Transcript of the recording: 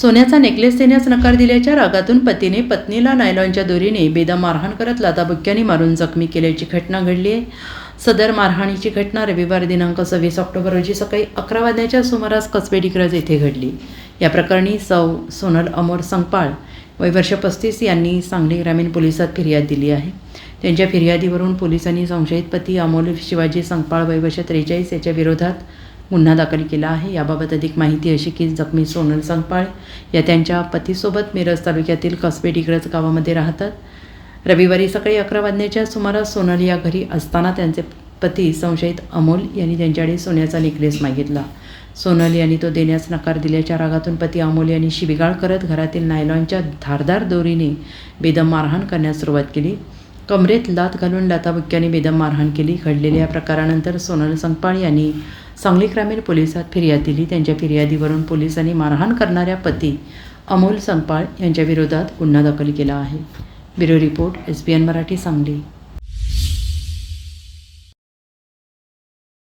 सोन्याचा नेकलेस देण्यास नकार दिल्याच्या रागातून पतीने पत्नीला नायलॉनच्या दोरीने बेदम मारहाण करत लाताबुक्क्यांनी मारून जखमी केल्याची घटना घडली आहे. सदर मारहाणीची घटना रविवार दिनांक सव्वीस ऑक्टोबर रोजी सकाळी अकरा वाजण्याच्या सुमारास कसबेडिक्रज येथे घडली. या प्रकरणी सौ सोनल अमोर संगपाळ वय वर्ष पस्तीस यांनी सांगली ग्रामीण पोलिसात फिर्याद दिली आहे. त्यांच्या फिर्यादीवरून पोलिसांनी संशयित पती अमोल शिवाजी संगपाळ वय वर्ष त्रेचाळीस याच्या विरोधात गुन्हा दाखल केला आहे. याबाबत अधिक माहिती अशी की जखमी सोनल संगपाळ या त्यांच्या पतीसोबत मिरज तालुक्यातील कसबे डिग्रज गावामध्ये राहतात. रविवारी सकाळी अकरा वाजण्याच्या सुमारास सोनल या घरी असताना त्यांचे पती संशयित अमोल यांनी त्यांच्याकडे सोन्याचा नेकलेस मागितला. सोनल यांनी तो देण्यास नकार दिल्याच्या रागातून पती अमोल यांनी शिबिगाळ करत घरातील नायलॉनच्या धारदार दोरीने बेदम मारहाण करण्यास सुरुवात केली. कमरेत लात घालून लाताबुक्क्याने बेदम मारहाण केली. घडलेल्या या प्रकारानंतर सोनल संगपाळ यांनी सांगली ग्रामीण पोलिसात फिर्याद दिली. त्यांच्या फिर्यादीवरून पोलिसांनी मारहाण करणाऱ्या पती अमोल संगपाळ यांच्या विरोधात गुन्हा दाखल केला आहे. Bureau report S B N Marathi Sangli.